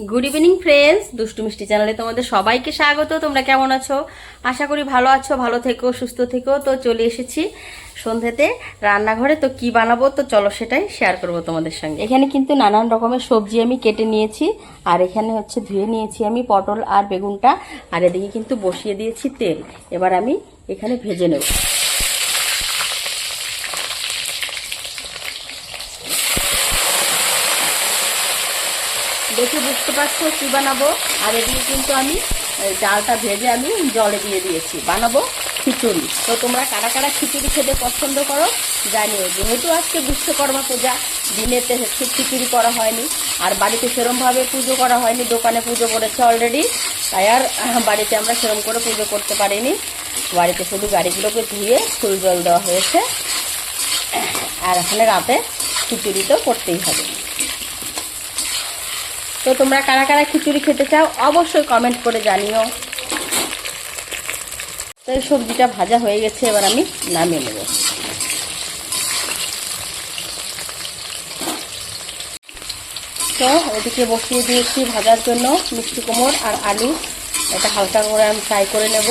Good evening friends দুষ্টু মিষ্টি চ্যানেলে তোমাদের সবাইকে স্বাগত। তোমরা কেমন আছো? আশা করি ভালো আছো, ভালো থেকো, সুস্থ থেকো। তো চলে এসেছি সন্ধ্যেতে রান্নাঘরে। তো কি বানাবো? তো চলো সেটাই শেয়ার করব তোমাদের সঙ্গে। এখানে কিন্তু নানান রকমের সবজি আমি কেটে নিয়েছি, আর এখানে হচ্ছে ধুয়ে নিয়েছি আমি পটল আর বেগুনটা। আর এদিকে কিন্তু বসিয়ে দিয়েছি তেল। এবার আমি এখানে ভেজে নেব। দেখে বুঝতে পারছ কি বানাবো? আর এদিকে কিন্তু আমি ডালটা ভেজে আমি জলে দিয়ে দিয়েছি। বানাবো খিচুড়ি। তো তোমরা কারা কারা খিচুড়ি খেতে পছন্দ করো জানিও। যেহেতু আজকে বিশ্বকর্মা পূজা দিনেতে হচ্ছে খিচুড়ি করা হয়নি। আর বাড়িতে সেরমভাবে পুজো করা হয়নি, দোকানে পুজো করেছে অলরেডি তাই আর বাড়িতে আমরা সেরম করে পুজো করতে পারিনি। বাড়িতে শুধু গাড়িগুলোকে ধুয়ে ফুল জল দেওয়া হয়েছে। আর এখানে রাতে খিচুড়ি তো করতেই হবে। তো তোমরা কারা কারা খিচুড়ি খেতে চাও অবশ্যই কমেন্ট করে জানিও। তো সবজিটা ভাজা হয়ে গেছে, এবার আমি নামিয়ে নেব। তো ওদিকে বসিয়ে দিয়েছি ভাজার জন্য মিষ্টি কুমড় আর আলু। এটা হালকা করে আমি ফ্রাই করে নেব।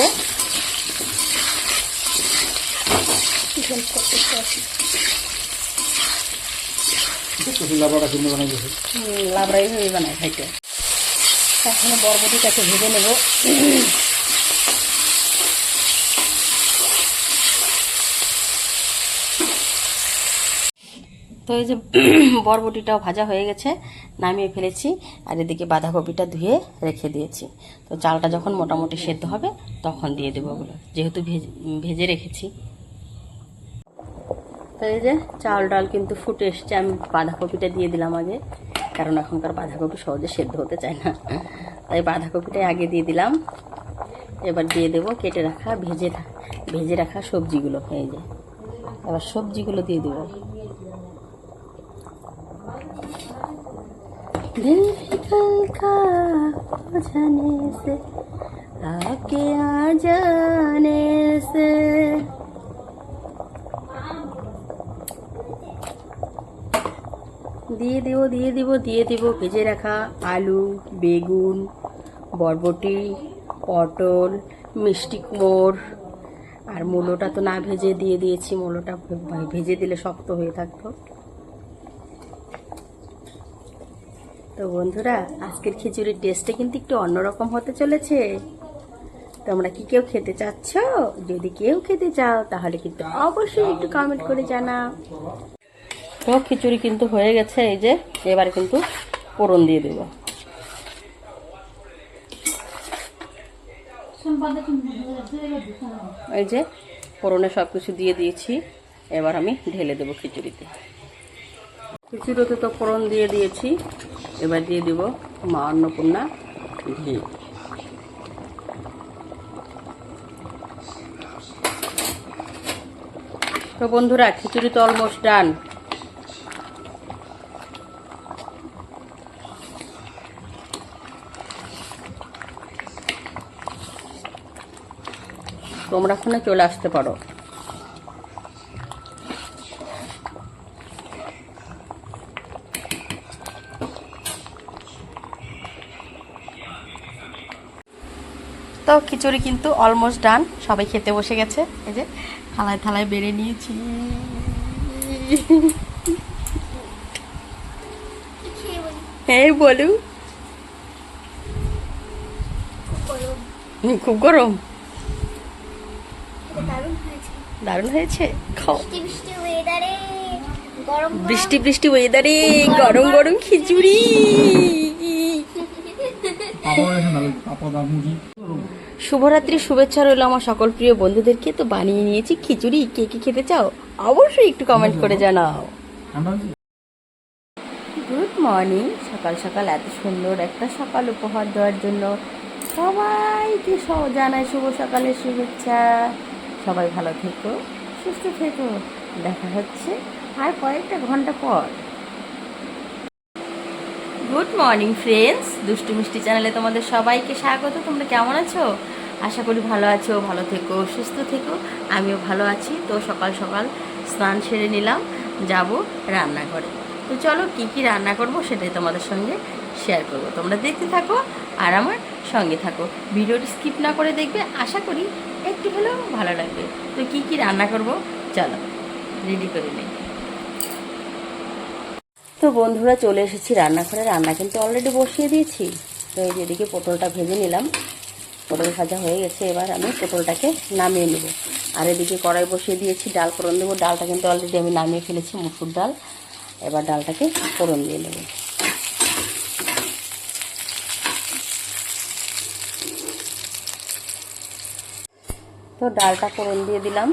লাবড়াটা কিনে বানাই খাইতে। বরবটিটাকে ভেজে নেব। তো এই যে বরবটিটাও ভাজা হয়ে গেছে, নামিয়ে ফেলেছি, আর এদিকে বাঁধাকপিটা ধুয়ে রেখে দিয়েছি। তো চালটা যখন মোটামুটি সেদ্ধ হবে, তখন দিয়ে দেবো ওগুলো। যেহেতু ভেজে রেখেছি। তো এই যে চাল ডাল কিন্তু ফুটে এসছে আমি বাঁধাকপিটা দিয়ে দিলাম আগে কারণ এখনকার বাঁধাকপি সহজে সেদ্ধ হতে চায় না তাই বাঁধাকপিটাই আগে দিয়ে দিলাম এবার দিয়ে দেবো কেটে রাখা ভেজে থা- ভেজে রাখা সবজিগুলো এই যে এবার সবজিগুলো দিয়ে দেবো दिल फिकल का हो जाने से आपके आ जाने से দিয়ে দিব দিয়ে দিব দিয়ে দিব। ভেজে রাখা আলু, বেগুন, বরবটি, পটল, মিষ্টি কুমড় আর মূলোটা তো না ভেজে দিয়ে দিয়েছি, মূলোটা ভেজে দিলে শক্ত হয়ে থাকতো। তো বন্ধুরা, আজকের খিচুড়ির টেস্টটা কিন্তু একটু অন্যরকম হতে চলেছে। তোমরা কি কেউ খেতে চাচ্ছ? যদি কেউ খেতে চাও, তাহলে কিন্তু অবশ্যই একটু কমেন্ট করে জানাও। তো খিচুড়ি কিন্তু হয়ে গেছে, এই যে এবারে কিন্তু ফোড়ন দিয়ে দেব। এই যে ফোড়নে সব কিছু দিয়ে দিয়েছি, এবার আমি ঢেলে দেবো খিচুড়িতে। খিচুড়িতে তো ফোড়ন দিয়ে দিয়েছি, এবার দিয়ে দেব মা অন্নপূর্ণা ঘি। তো বন্ধুরা, খিচুড়ি তো অলমোস্ট ডান তোমরা ওখানে চলে আসতে পারো। তো খিচুড়ি কিন্তু অলমোস্ট ডান সবাই খেতে বসে গেছে। এই যে থালায় থালায় বেড়ে নিয়েছি। হ্যাঁ খুব গরম। দারুণ হয়েছে। খাও। বৃষ্টি বৃষ্টি ওয়েদারে গরম গরম। খিচুড়ি। শুভরাত্রি শুভেচ্ছা রইল আমার সকল প্রিয় বন্ধুদেরকে। তো বানিয়ে নিয়েছি খিচুড়ি। কে কে খেতে চাও? অবশ্যই একটু কমেন্ট করে জানাও? গুড মর্নিং সকাল সকাল এত সুন্দর একটা সকাল উপহার দেওয়ার জন্য সবাইকে জানাই শুভ সকালের শুভেচ্ছা। সবাই ভালো থেকো, সুস্থ থেকো। দেখা হচ্ছে আর কয়েকটা ঘণ্টা পর। গুড মর্নিং ফ্রেন্ডস দুষ্টু মিষ্টি চ্যানেলে তোমাদের সবাইকে স্বাগত। তোমরা কেমন আছো? আশা করি ভালো আছো, ভালো থেকো, সুস্থ থেকো। আমিও ভালো আছি। তো সকাল সকাল স্নান সেরে নিলাম, যাব রান্নাঘরে। তো চলো কি কি রান্না করব সেটাই তোমাদের সঙ্গে শেয়ার করব। তোমরা দেখতে থাকো আর আমার সঙ্গে থাকো। ভিডিওটি স্কিপ না করে দেখবে, আশা করি একটু হলেও ভালো লাগবে। তো কী কী রান্না করব? চলো রেডি করে নিই। তো বন্ধুরা, চলে এসেছি রান্নাঘরে। রান্না কিন্তু অলরেডি বসিয়ে দিয়েছি। তো এই যেদিকে পটলটা ভেজে নিলাম। পটল ভাজা হয়ে গেছে, এবার আমি পটলটাকে নামিয়ে নেব। আর এদিকে কড়াই বসিয়ে দিয়েছি, ডাল ফোড়ন দেবো। ডালটা কিন্তু অলরেডি আমি নামিয়ে ফেলেছি, মুসুর ডাল। এবার ডালটাকে ফোড়ন দিয়ে নেব। তো ডালটা ফোড়ন দিয়ে দিলাম।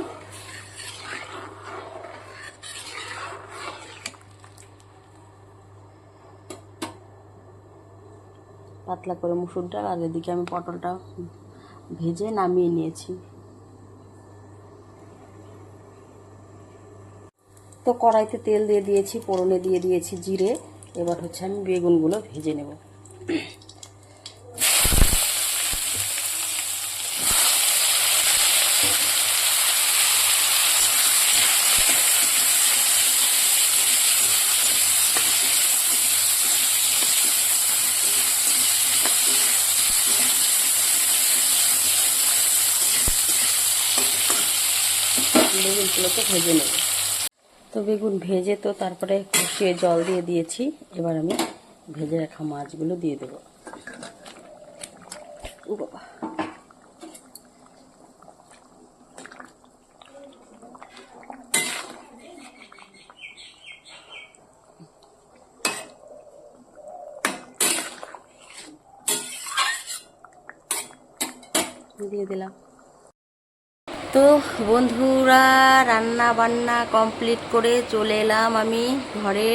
পাতলা করে মুসুর ডাল, আর এদিকে আমি পটলটা ভেজে নামিয়ে নিয়েছি। তো কড়াইতে তেল দিয়ে দিয়েছি পোড়নে দিয়ে দিয়েছি জিরে। এবার হচ্ছে আমি বেগুনগুলো ভেজে নেব। বেগুনগুলোকে ভেজে নেব। তো বেগুন ভেজে তো তারপরে কষিয়ে জল দিয়ে দিয়েছি। এবার আমি ভেজে রাখা মাছগুলো দিয়ে দেবো। দিয়ে দিলাম। তো বন্ধুরা, রান্না বান্না কমপ্লিট করে চলে এলাম আমি ঘরে।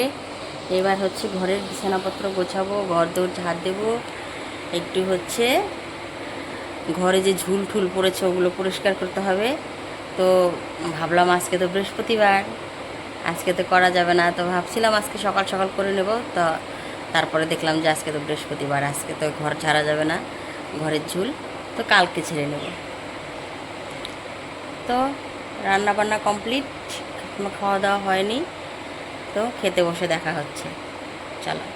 এবার হচ্ছে ঘরের বিছানাপত্র গোছাবো, ঘর দৌড় ঝাড় দেবো। একটু হচ্ছে ঘরে যে ঝুল ঠুল পড়েছে ওগুলো পরিষ্কার করতে হবে। তো ভাবলাম আজকে তো বৃহস্পতিবার, আজকে তো করা যাবে না। তো ভাবছিলাম আজকে সকাল সকাল করে নেব। তো তারপরে দেখলাম যে আজকে তো বৃহস্পতিবার, আজকে তো ঘর ছাড়া যাবে না, ঘরের ঝুল। তো কালকে ছেড়ে নেব। তো রান্না বান্না কমপ্লিট এখনও খাওয়া দাওয়া হয়নি তো খেতে বসে দেখা হচ্ছে। চলো।